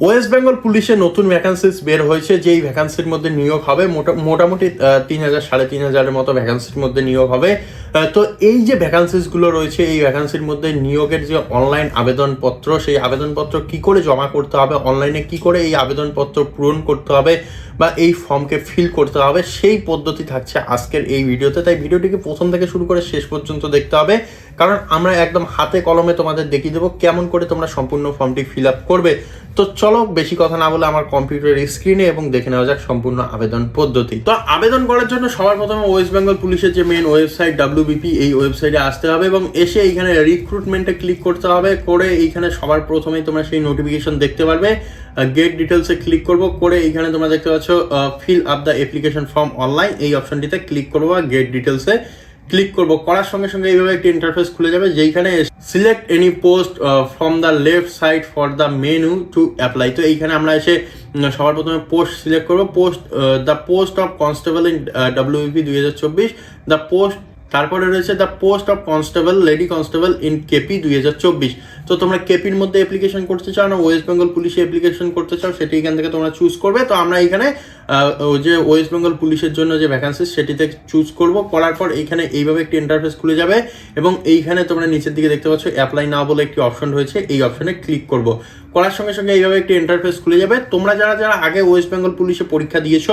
West Bengal পুলিশে নতুন vacancies বের হয়েছে, যেই ভ্যাকান্সির মধ্যে নিয়োগ হবে, মোটা- মোটামুটি তিন হাজার, সাড়ে তিন হাজারের মতো ভ্যাকান্সির মধ্যে নিয়োগ হবে। তো এই যে ভ্যাকান্সিসগুলো রয়েছে, এই ভ্যাকান্সির মধ্যে নিয়োগের যে অনলাইন আবেদনপত্র, সেই আবেদনপত্র কি করে জমা করতে হবে? অনলাইনে কি করে এই আবেদনপত্র পূরণ করতে হবে? বা এই ফর্মকে ফিল করতে হবে? সেই পদ্ধতি থাকছে আজকের এই ভিডিওতে। তাই ভিডিওটিকে প্রথম থেকে শুরু করে শেষ পর্যন্ত দেখতে হবে। কারণ আমরা একদম হাতে কলমে তোমাদের দেখিয়ে দেবো কেমন করে তোমরা সম্পূর্ণ ফর্মটি ফিল আপ করবে। তো চলো বেশি কথা না বলে আমার কম্পিউটারের স্ক্রিনে এবং দেখে নেওয়া যাক সম্পূর্ণ আবেদন পদ্ধতি। তো আবেদন করার জন্য সবার প্রথমে ওয়েস্ট বেঙ্গল পুলিশের যে মেন ওয়েবসাইট ডাব্লিউবিপি এই ওয়েবসাইটে আসতে হবে এবং এসে এইখানে রিক্রুটমেন্টে ক্লিক করতে হবে। করে এইখানে সবার প্রথমেই তোমরা সেই নোটিফিকেশন দেখতে পারবে। গেট ডিটেলসে ক্লিক করব। করে এইখানে তোমরা দেখতে পাচ্ছ fill up the application form online এই অপশনটিতে ক্লিক করব গেট ডিটেলসে ক্লিক করব। করার সঙ্গে সঙ্গে এইভাবে একটি ইন্টারফেস খুলে যাবে, যেইখানে select any post from the left side for the menu to apply তো এইখানে আমরা এসে সবার প্রথমে পোস্ট সিলেক্ট করব। Post the post of constable in WP দুই হাজার চব্বিশ দ্য পোস্ট তারপরে রয়েছে the post of constable lady constable in KP দুই হাজার চব্বিশ। তো তোমরা কেপির মধ্যে অ্যাপ্লিকেশন করতে চাও না ওয়েস্ট বেঙ্গল পুলিশে অ্যাপ্লিকেশন করতে চাও, সেটি এখান থেকে তোমরা চুজ করবে। তো আমরা এখানে যে ওয়েস্ট বেঙ্গল পুলিশের জন্য যে ভ্যাকান্সি সেটিতে চুজ করব। করার পর এইখানে এইভাবে একটি ইন্টারফেস খুলে যাবে এবং এইখানে তোমরা নিচের দিকে দেখতে পাচ্ছ অ্যাপ্লাই না বলে একটি অপশন রয়েছে, এই অপশনে ক্লিক করব। করার সঙ্গে সঙ্গে এইভাবে একটি ইন্টারফেস খুলে যাবে। তোমরা যারা যারা আগে ওয়েস্ট বেঙ্গল পুলিশে পরীক্ষা দিয়েছ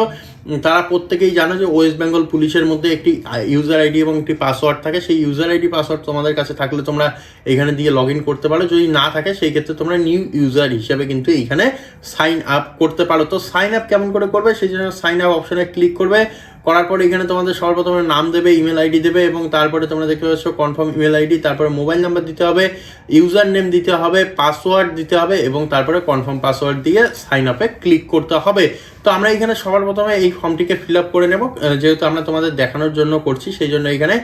তারা প্রত্যেকেই জানো যে ওয়েস্ট বেঙ্গল পুলিশের মধ্যে একটি ইউজার আইডি এবং একটি পাসওয়ার্ড থাকে। সেই ইউজার আইডি পাসওয়ার্ড তোমাদের কাছে থাকলে তোমরা এখানে দিয়ে লগ ইন করতে পারো। যদি না থাকে, সেই ক্ষেত্রে তোমরা নিউ ইউজার হিসেবে কিন্তু এইখানে সাইন আপ করতে পারো। তো সাইন আপ কেমন করে করবে? সেই জন্য সাইন আপ অপশানে ক্লিক করবে। করার পরে এখানে তোমাদের সর্বপ্রথমে নাম দেবে ইমেল আইডি দেবে এবং তারপরে তোমরা দেখতে পাচ্ছ কনফার্ম ইমেল আইডি তারপরে মোবাইল নাম্বার দিতে হবে ইউজার নেম দিতে হবে পাসওয়ার্ড দিতে হবে এবং তারপরে কনফার্ম পাসওয়ার্ড দিয়ে সাইন আপে ক্লিক করতে হবে। তো আমরা এখানে সবার প্রথমে এই ফর্মটিকে ফিল আপ করে নেব। যেহেতু আমরা তোমাদের দেখানোর জন্য করছি, সেই জন্য এখানে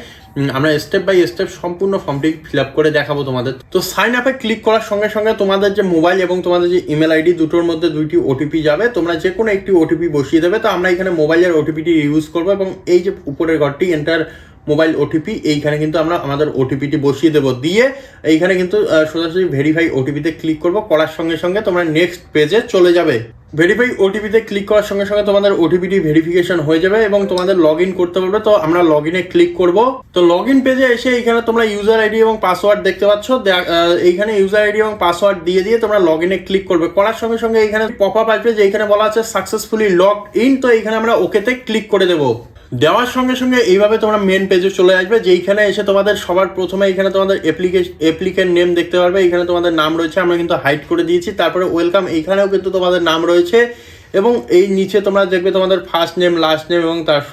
আমরা স্টেপ বাই স্টেপ সম্পূর্ণ ফর্মটি ফিল আপ করে দেখাবো তোমাদের। তো সাইন আপে ক্লিক করার সঙ্গে সঙ্গে তোমাদের যে মোবাইল এবং তোমাদের যে ইমেল আইডি দুটোর মধ্যে দুইটি ওটিপি যাবে। তোমরা যে কোনো একটি ওটিপি বসিয়ে দেবে। তো আমরা এখানে মোবাইলের ওটিপিটি ইউজ করব এবং এই যে উপরের ঘরটি এন্টার মোবাইল ওটিপি এইখানে কিন্তু আমরা আমাদের ওটিপিটি বসিয়ে দেবো। দিয়ে এইখানে কিন্তু সোজাসুজি ভেরিফাই ওটিপিতে ক্লিক করব। করার সঙ্গে সঙ্গে তোমরা নেক্সট পেজে চলে যাবে। ভেরিফাই ওটিপিতে ক্লিক করার সঙ্গে সঙ্গে তোমাদের ওটিপিটি ভেরিফিকেশন হয়ে যাবে এবং তোমাদের লগ ইন করতে পারবে। তো আমরা লগ ইনে ক্লিক করব। তো লগ ইন পেজে এসে এখানে তোমরা ইউজার আইডি এবং পাসওয়ার্ড দেখতে পাচ্ছ। এইখানে ইউজার আইডি এবং পাসওয়ার্ড দিয়ে দিয়ে তোমরা লগ ইনে ক্লিক করবে। করার সঙ্গে সঙ্গে এখানে পপ আপ আসবে যে এখানে বলা আছে সাকসেসফুলি লগ ইন তো এইখানে আমরা ওকেতে ক্লিক করে দেবো। দেওয়ার সঙ্গে সঙ্গে এইভাবে তোমরা মেন পেজে চলে আসবে, যেইখানে এসে তোমাদের সবার প্রথমে এখানে তোমাদের অ্যাপ্লিকেশন অ্যাপ্লিকেন্ট নেম দেখতে পারবে, এখানে তোমাদের নাম রয়েছে, আমরা কিন্তু হাইড করে দিয়েছি, তারপরে ওয়েলকাম এইখানেও কিন্তু তোমাদের নাম রয়েছে, এবং এই নিচে তোমরা দেখবে তোমাদের ফার্স্ট নেম লাস্ট নেম এবং তার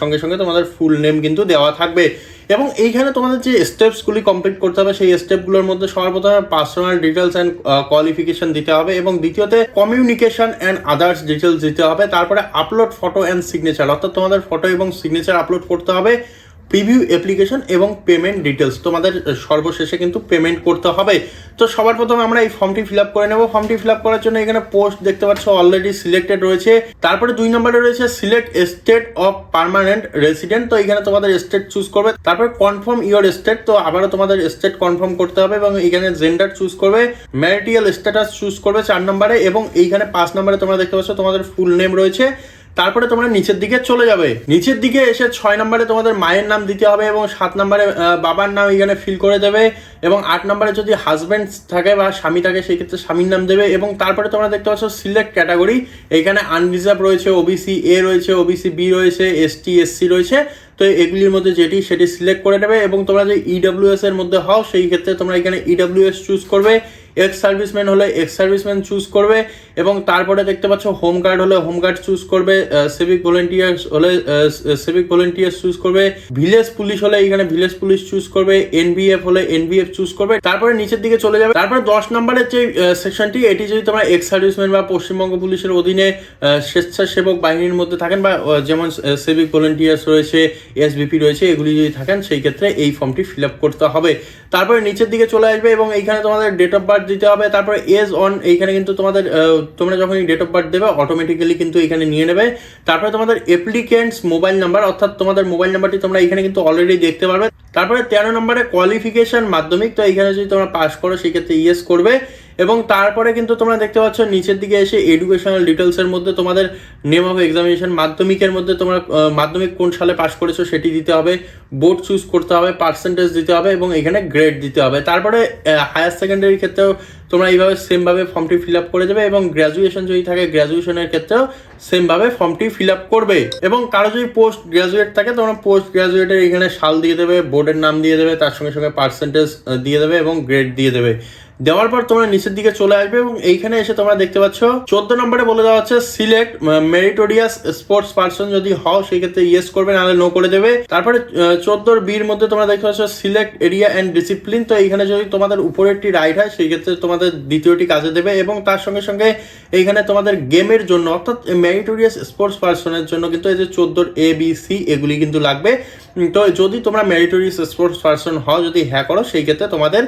সঙ্গে সঙ্গে তোমাদের ফুল নেম কিন্তু দেওয়া থাকবে। এবং এইখানে তোমাদের যে স্টেপসগুলি কমপ্লিট করতে হবে, সেই স্টেপগুলোর মধ্যে সর্বপ্রথমে পার্সোনাল ডিটেলস অ্যান্ড কোয়ালিফিকেশন দিতে হবে এবং দ্বিতীয়তে কমিউনিকেশন অ্যান্ড আদার্স ডিটেলস দিতে হবে। তারপরে আপলোড ফটো অ্যান্ড সিগনেচার অর্থাৎ তোমাদের ফটো এবং সিগনেচার আপলোড করতে হবে। প্রিভিউ অ্যাপ্লিকেশন এবং পেমেন্ট ডিটেলস তোমাদের সর্বশেষে কিন্তু পেমেন্ট করতে হবে। তো সবার প্রথমে আমরা এই ফর্মটি ফিল আপ করে নেব। ফর্মটি ফিল আপ করার জন্য এখানে পোস্ট দেখতে পাচ্ছ অলরেডি সিলেক্টেড রয়েছে। তারপরে দুই নম্বরে রয়েছে select state of permanent resident তো এখানে তোমাদের স্টেট চুজ করবে। তারপরে কনফার্ম ইওর স্টেট তো আবারও তোমাদের স্টেট কনফার্ম করতে হবে এবং এখানে জেন্ডার চুজ করবে। ম্যারিটিয়াল স্ট্যাটাস চুজ করবে চার নম্বরে এবং এইখানে পাঁচ নম্বরে তোমরা দেখতে পাচ্ছ, তোমাদের ফুল নেম রয়েছে। তারপরে তোমরা নিচের দিকে চলে যাবে। নিচের দিকে এসে ছয় নম্বরে তোমাদের মায়ের নাম দিতে হবে এবং সাত নম্বরে বাবার নাম এখানে ফিল করে দেবে এবং আট নম্বরে যদি হাজব্যান্ড থাকে বা স্বামী থাকে, সেই ক্ষেত্রে স্বামীর নাম দেবে এবং তারপরে তোমরা দেখতে পাচ্ছ সিলেক্ট ক্যাটাগরি এখানে আনরিজার্ভ রয়েছে ওবিসি এ রয়েছে ওবিসি বি রয়েছে এসটি এসসি রয়েছে। তো এগুলির মধ্যে যেটি, সেটি সিলেক্ট করে নেবে এবং তোমরা যে ইডব্লিউএস এর মধ্যে হও, সেই ক্ষেত্রে তোমরা এখানে ইডব্লিউএস চুজ করবে। এক্স সার্ভিসম্যান হলে এক্স সার্ভিসম্যান চুজ করবে এবং তারপরে দেখতে পাচ্ছ হোম গার্ড হলে হোম গার্ড চুজ করবে সিভিক ভলেন্টিয়ার্স হলে সিভিক ভলেন্টিয়ার্স চুজ করবে ভিলেজ পুলিশ হলে এখানে ভিলেজ পুলিশ চুজ করবে এনবিএফ হলে এনবিএফ চুজ করবে, তারপরে নিচের দিকে চলে যাবে, তারপরে দশ নম্বরের যে সেকশনটি এটি যদি তোমরা এক্স সার্ভিসম্যান বা পশ্চিমবঙ্গ পুলিশের অধীনে স্বেচ্ছাসেবক বাহিনীর মধ্যে থাকেন বা যেমন সিভিক ভলেন্টিয়ার্স রয়েছে এসবিপি রয়েছে, এগুলি যদি থাকেন, সেই ক্ষেত্রে এই ফর্মটি ফিল আপ করতে হবে। তারপরে নিচের দিকে চলে আসবে এবং এইখানে তোমাদের ডেট অফ বার্থ দিতে হবে, তারপরে এজ অন এইখানে কিন্তু তোমাদের তোমরা যখন ডেট অফ বার্থ দেবে অটোমেটিক্যালি কিন্তু এখানে নিয়ে নেবে। তারপরে তোমাদের অ্যাপ্লিকেন্টস মোবাইল নাম্বার অর্থাৎ তোমাদের মোবাইল নাম্বারটি তোমরা এখানে কিন্তু অলরেডি দেখতে পারবে। তারপরে তেরো নম্বরে কোয়ালিফিকেশন মাধ্যমিক, তো এখানে যদি তোমরা পাস করো, সেক্ষেত্রে ইয়েস করবে। এবং তারপরে কিন্তু তোমরা দেখতে পাচ্ছ নিচের দিকে এসে এডুকেশনাল ডিটেলসের মধ্যে তোমাদের নেম অফ এক্সামিনেশন মাধ্যমিকের মধ্যে তোমরা মাধ্যমিক কোন সালে পাশ করেছ সেটি দিতে হবে বোর্ড চুজ করতে হবে পার্সেন্টেজ দিতে হবে এবং এখানে গ্রেড দিতে হবে। তারপরে হায়ার সেকেন্ডারির ক্ষেত্রেও তোমরা এইভাবে সেমভাবে ফর্মটি ফিল আপ করে দেবে এবং গ্র্যাজুয়েশন যদি থাকে গ্র্যাজুয়েশনের ক্ষেত্রেও সেমভাবে ফর্মটি ফিল আপ করবে। এবং কারও যদি পোস্ট গ্র্যাজুয়েট থাকে, তোমরা পোস্ট গ্র্যাজুয়েটের এখানে সাল দিয়ে দেবে বোর্ডের নাম দিয়ে দেবে, তার সঙ্গে সঙ্গে পার্সেন্টেজ দিয়ে দেবে এবং গ্রেড দিয়ে দেবে। দেওয়ার পর তোমরা নিচের দিকে চলে আসবে এবং এইখানে এসে তোমরা দেখতে পাচ্ছ, চোদ্দ নম্বরে বলে দেওয়া হচ্ছে সিলেক্ট মেরিটোরিয়াস স্পোর্টস পার্সন যদি হও, সেই ক্ষেত্রে ইয়েস করবে, নাহলে নো করে দেবে। তারপরে চোদ্দোর বির মধ্যে তোমরা দেখতে পাচ্ছ সিলেক্ট এরিয়া অ্যান্ড ডিসিপ্লিন তো এইখানে যদি তোমাদের উপরেরটি রাইট হয়, সেই ক্ষেত্রে তোমাদের দ্বিতীয়টি কাজে দেবে এবং তার সঙ্গে সঙ্গে এইখানে তোমাদের গেমের জন্য, অর্থাৎ মেরিটোরিয়াস স্পোর্টস পার্সনের জন্য কিন্তু এই যে চোদ্দোর এ বি সি এগুলি কিন্তু লাগবে। তো যদি তোমরা মেরিটোরিয়াস স্পোর্টস পার্সন হও, যদি হ্যাঁ করো, সেই ক্ষেত্রে তোমাদের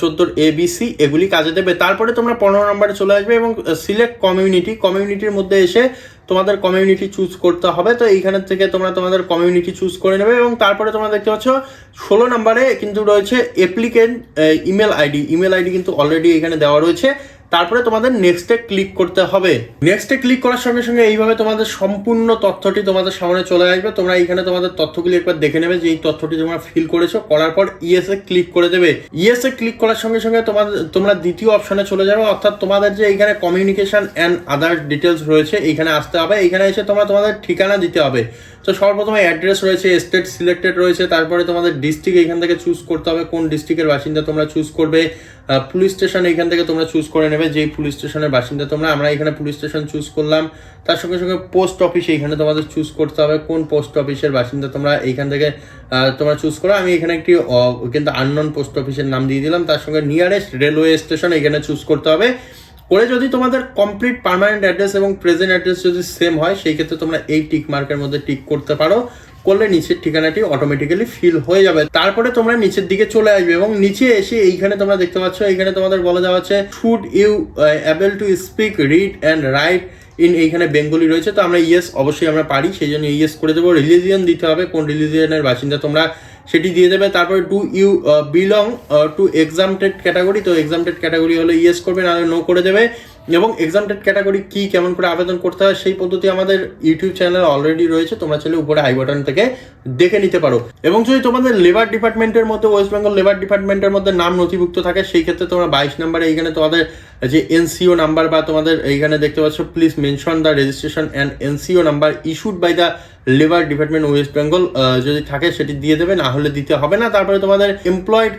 চোদ্দোর এ বি সি এগুলি কাজে দেবে। তারপরে তোমরা পনেরো নম্বরে চলে আসবে এবং সিলেক্ট কমিউনিটি কমিউনিটির মধ্যে এসে তোমাদের কমিউনিটি চুজ করতে হবে। তো এইখানে থেকে তোমরা তোমাদের কমিউনিটি চুজ করে নেবে এবং তারপরে তোমরা দেখতে পাচ্ছ, ষোলো নম্বরে কিন্তু রয়েছে applicant email ID email ID কিন্তু অলরেডি এখানে দেওয়া রয়েছে। তারপরে তোমাদের নেক্সটে ক্লিক করতে হবে। নেক্সটে ক্লিক করার সঙ্গে সঙ্গে এইভাবে তোমাদের সম্পূর্ণ তথ্যটি তোমাদের সামনে চলে আসবে। তোমরা এইখানে তোমাদের তথ্যগুলি একবার দেখে নেবে যে এই তথ্যটি তোমরা ফিল করেছ। করার পর ইএস এ ক্লিক করে দেবে। ইএস এ ক্লিক করার সঙ্গে সঙ্গে তোমাদের, তোমরা দ্বিতীয় অপশনে চলে যাবে। অর্থাৎ তোমাদের যে এইখানে কমিউনিকেশন অ্যান্ড আদার ডিটেলস রয়েছে, এইখানে আসতে হবে। এইখানে এসে তোমরা তোমাদের ঠিকানা দিতে হবে। তো সর্বপ্রথমে অ্যাড্রেস রয়েছে স্টেট সিলেক্টেড রয়েছে, তারপরে তোমাদের ডিস্ট্রিক্ট এখান থেকে চুজ করতে হবে, কোন ডিস্ট্রিক্টের বাসিন্দা তোমরা চুজ করবে। পুলিশ স্টেশন এখান থেকে তোমরা চুজ করে নেবে, যেই পুলিশ স্টেশনের বাসিন্দা তোমরা, আমরা এখানে পুলিশ স্টেশন চুজ করলাম। তার সঙ্গে সঙ্গে পোস্ট অফিস এখানে তোমাদের চুজ করতে হবে, কোন পোস্ট অফিসের বাসিন্দা তোমরা এইখান থেকে তোমরা চুজ করো। আমি এখানে একটি কিন্তু আননোন পোস্ট অফিসের নাম দিয়ে দিলাম, তার সঙ্গে নিয়ারেস্ট রেলওয়ে স্টেশন এখানে চুজ করতে হবে। করে যদি তোমাদের কমপ্লিট পার্মানেন্ট অ্যাড্রেস এবং প্রেজেন্ট অ্যাড্রেস যদি সেম হয়, সেই ক্ষেত্রে তোমরা এই টিক মার্কের মধ্যে টিক করতে পারো। করলে নিচের ঠিকানাটি অটোমেটিক্যালি ফিল হয়ে যাবে। তারপরে তোমরা নিচের দিকে চলে আসবে এবং নিচে এসে এইখানে তোমরা দেখতে পাচ্ছ, এইখানে তোমাদের বলা যাওয়া হচ্ছে should you able to speak read and write in এইখানে বেঙ্গলি রয়েছে, তো আমরা ইয়েস অবশ্যই আমরা পারি, সেই জন্য ইয়েস করে দেবো। রিলিজিয়ন দিতে হবে, কোন রিলিজিয়নের বাসিন্দা তোমরা সেটি দিয়ে দেবে। তারপরে to you belong to exempted category তো এক্সামটেড ক্যাটাগরি হলে ইয়েস করবে, নাহলে নো করে দেবে। এবং এক্সামটেড ক্যাটাগরি কি, কেমন করে আবেদন করতে হয়, সেই পদ্ধতি আমাদের ইউটিউব চ্যানেল অলরেডি রয়েছে, তোমরা চাইলে উপরে আই বাটন থেকে দেখে নিতে পারো। এবং যদি তোমাদের লেবার ডিপার্টমেন্টের মধ্যে ওয়েস্ট বেঙ্গল লেবার ডিপার্টমেন্টের মধ্যে নাম নথিভুক্ত থাকে, সেই ক্ষেত্রে তোমরা বাইশ নাম্বারে এইখানে তোমাদের যে এনসিও নাম্বার বা তোমাদের এইখানে দেখতে পাচ্ছ please mention the registration and NCO number issued by the labour department West Bengal যদি থাকে সেটি দিয়ে দেবে, না হলে দিতে হবে না। তারপরে তোমাদের employed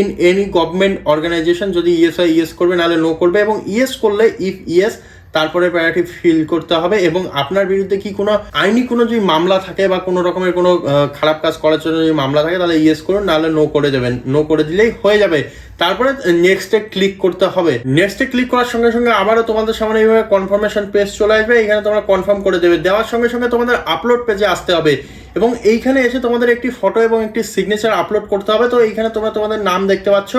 in any government organisation যদি ইয়েস হয় করবে, নাহলে নো করবে এবং ইএস করলে ইফ ইয়েস তারপরে প্যারাটি ফিল করতে হবে এবং আপনার বিরুদ্ধে কি কোনো আইনি কোনো যদি মামলা থাকে বা কোনো রকমের কোনো খারাপ কাজ করার জন্য যদি মামলা থাকে তাহলে ইয়েস করুন, নাহলে নো করে দেবেন। নো করে দিলেই হয়ে যাবে। তারপরে নেক্সটে ক্লিক করতে হবে। নেক্সটে ক্লিক করার সঙ্গে সঙ্গে আবারও তোমাদের সামনে এইভাবে কনফার্মেশন পেজ চলে আসবে। এখানে তোমরা কনফার্ম করে দেবে। দেওয়ার সঙ্গে সঙ্গে তোমাদের আপলোড পেজে আসতে হবে। এবং এইখানে এসে তোমাদের একটি ফটো এবং একটি সিগনেচার আপলোড করতে হবে। তো এইখানে তোমরা তোমাদের নাম দেখতে পাচ্ছ।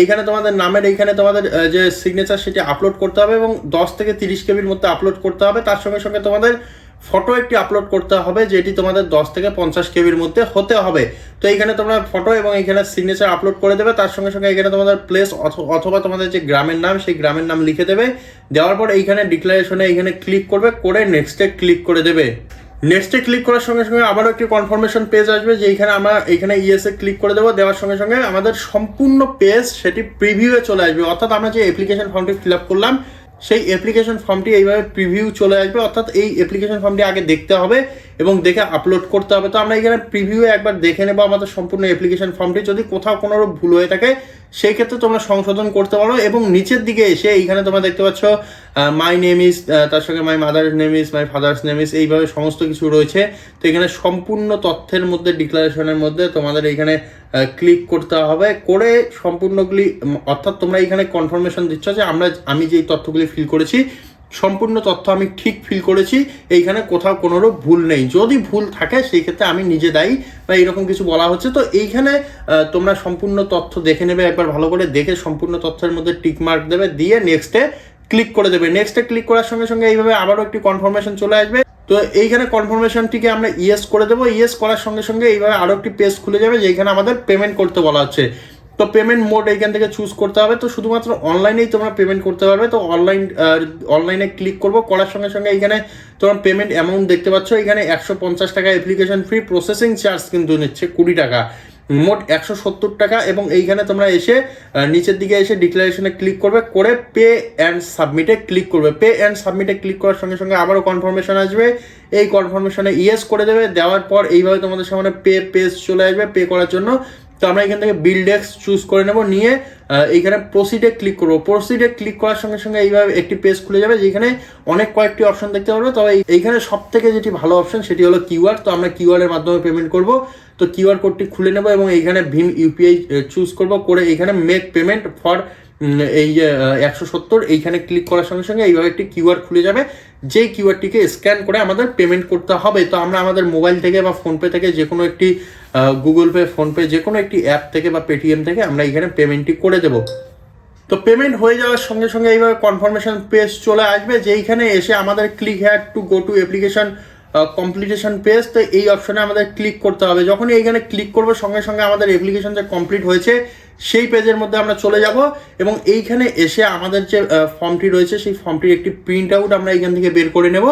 এইখানে তোমাদের নামের এইখানে তোমাদের যে সিগনেচার সেটি আপলোড করতে হবে এবং দশ থেকে তিরিশ কেবির মধ্যে আপলোড করতে হবে। তার সঙ্গে সঙ্গে তোমাদের ফটো একটি আপলোড করতে হবে, যেটি তোমাদের দশ থেকে পঞ্চাশ কেবির মধ্যে হতে হবে। তো এইখানে তোমরা ফটো এবং এখানে সিগনেচার আপলোড করে দেবে। তার সঙ্গে সঙ্গে এখানে তোমাদের প্লেস অথবা তোমাদের যে গ্রামের নাম, সেই গ্রামের নাম লিখে দেবে। দেওয়ার পর এইখানে ডিক্লারেশনে এইখানে ক্লিক করবে, করে নেক্সটে ক্লিক করে দেবে। নেক্সটে ক্লিক করার সঙ্গে সঙ্গে আবারও একটি কনফার্মেশন পেজ আসবে যে এইখানে আমরা এইখানে ইএসএ ক্লিক করে দেবো। দেওয়ার সঙ্গে সঙ্গে আমাদের সম্পূর্ণ পেজ সেটি প্রিভিউয়ে চলে আসবে। অর্থাৎ আমরা যে অ্যাপ্লিকেশন ফর্মটি ফিল আপ করলাম, সেই অ্যাপ্লিকেশন ফর্মটি এইভাবে প্রিভিউ চলে আসবে। অর্থাৎ এই অ্যাপ্লিকেশন ফর্মটি আগে দেখতে হবে এবং দেখে আপলোড করতে হবে। তো আমরা এখানে প্রিভিউয়ে একবার দেখে নেব আমাদের সম্পূর্ণ অ্যাপ্লিকেশন ফর্মটি যদি কোথাও কোনো ভুল হয়ে থাকে, সেই ক্ষেত্রে তোমরা সংশোধন করতে পারো এবং নিচের দিকে এসে এইখানে তোমরা দেখতে পাচ্ছ মাই নেম ইজ তার সঙ্গে my mother name is my father's name is এইভাবে সমস্ত কিছু রয়েছে। তো এখানে সম্পূর্ণ তথ্যের মধ্যে ডিক্লারেশনের মধ্যে তোমাদের এইখানে ক্লিক করতে হবে। করে সম্পূর্ণগুলি অর্থাৎ তোমরা এইখানে কনফার্মেশন দিচ্ছ যে আমরা, আমি যেই তথ্যগুলি ফিল করেছি, সম্পূর্ণ তথ্য আমি ঠিক ফিল করেছি। এইখানে কোথাও কোনোরও ভুল নেই। যদি ভুল থাকে, সেই ক্ষেত্রে আমি নিজে দায়ী, বা এরকম কিছু বলা হচ্ছে। তো এইখানে তোমরা সম্পূর্ণ তথ্য দেখে নেবে, একবার ভালো করে দেখে সম্পূর্ণ তথ্যের মধ্যে টিক মার্ক দেবে। দিয়ে নেক্সটে ক্লিক করে দেবে। নেক্সটে ক্লিক করার সঙ্গে সঙ্গে এইভাবে আবারও একটি কনফার্মেশন চলে আসবে। তো এইখানে কনফার্মেশনটিকে আমরা ইয়েস করে দেবো। ইয়েস করার সঙ্গে সঙ্গে এইভাবে আরও একটি পেজ খুলে যাবে, যেখানে আমাদের পেমেন্ট করতে বলা হচ্ছে। তো পেমেন্ট মোড এইখান থেকে চুজ করতে হবে। তো শুধুমাত্র অনলাইনেই তোমরা পেমেন্ট করতে পারবে। তো অনলাইন অনলাইনে ক্লিক করব। করার সঙ্গে সঙ্গে এখানে তোমার পেমেন্ট অ্যামাউন্ট দেখতে পাচ্ছ। এখানে একশো পঞ্চাশ টাকা অ্যাপ্লিকেশন ফ্রি প্রসেসিং চার্জ কিন্তু নিচ্ছে কুড়ি টাকা। মোট একশো সত্তর টাকা এবং এইখানে তোমরা এসে নিচের দিকে এসে ডিক্লারেশনে ক্লিক করবে, করে পে অ্যান্ড সাবমিটে ক্লিক করবে। পে অ্যান্ড সাবমিটে ক্লিক করার সঙ্গে সঙ্গে আবারও কনফার্মেশন আসবে। এই কনফার্মেশনে ইয়েস করে দেবে, দেওয়ার পর এইভাবে তোমাদের সামনে পে পেজ চলে আসবে। পে করার জন্য তো আমরা এখান থেকে বিল ডেস্ক চুজ করে নেব, নিয়ে এইখানে প্রসিডে ক্লিক করব। প্রসিডে ক্লিক করার সঙ্গে সঙ্গে এইভাবে একটি পেজ খুলে যাবে, যেখানে অনেক কয়েকটি অপশন দেখতে পারবে। তবে এইখানে সব থেকে যেটি ভালো অপশন সেটি হলো কিউআর তো আমরা কিউআর এর মাধ্যমে পেমেন্ট করব। তো কিউআর কোডটি খুলে নেব এবং এইখানে ভীম ইউপিআই চুজ করব। করে এইখানে মেক পেমেন্ট ফর এই যে একশো সত্তর, এইখানে ক্লিক করার সঙ্গে সঙ্গে এইভাবে একটি কিউআর খুলে যাবে। যেই কিউআরটিকে স্ক্যান করে আমাদের পেমেন্ট করতে হবে। তো আমরা আমাদের মোবাইল থেকে বা ফোনপে থেকে যে কোনো একটি গুগল পে ফোনপে যে কোনো একটি অ্যাপ থেকে বা পেটিএম থেকে আমরা এখানে পেমেন্টটি করে দেবো। তো পেমেন্ট হয়ে যাওয়ার সঙ্গে সঙ্গে এইভাবে কনফার্মেশন পেজ চলে আসবে। যেইখানে এসে আমাদের click had to go to application completion page তো এই অপশনে আমাদের ক্লিক করতে হবে। যখনই এইখানে ক্লিক করব, সঙ্গে সঙ্গে আমাদের অ্যাপ্লিকেশন যে কমপ্লিট হয়েছে সেই পেজের মধ্যে আমরা চলে যাব এবং এইখানে এসে আমাদের যে ফর্মটি রয়েছে সেই ফর্মটির একটি প্রিন্ট আউট আমরা এইখান থেকে বের করে নেব।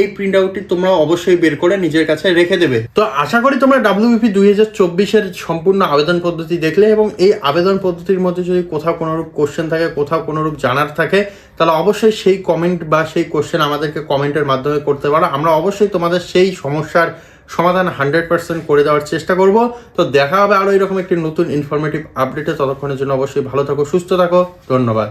এই প্রিন্ট আউটটি তোমরা অবশ্যই বের করে নিজের কাছে রেখে দেবে। তো আশা করি তোমরা ডাব্লিউবিপি দুই হাজার চব্বিশের সম্পূর্ণ আবেদন পদ্ধতি দেখলে এবং এই আবেদন পদ্ধতির মধ্যে যদি কোথাও কোনোরূপ কোশ্চেন থাকে, কোথাও কোনোরূপ জানার থাকে, তাহলে অবশ্যই সেই কমেন্ট বা সেই কোশ্চেন আমাদেরকে কমেন্টের মাধ্যমে করতে পারো। আমরা অবশ্যই তোমাদের সেই সমস্যার সমাধান হান্ড্রেড পার্সেন্ট করে দেওয়ার চেষ্টা করব। তো দেখা হবে আরও এরকম একটি নতুন ইনফরমেটিভ আপডেটে ততক্ষণের জন্য অবশ্যই ভালো থাকো, সুস্থ থাকো। ধন্যবাদ।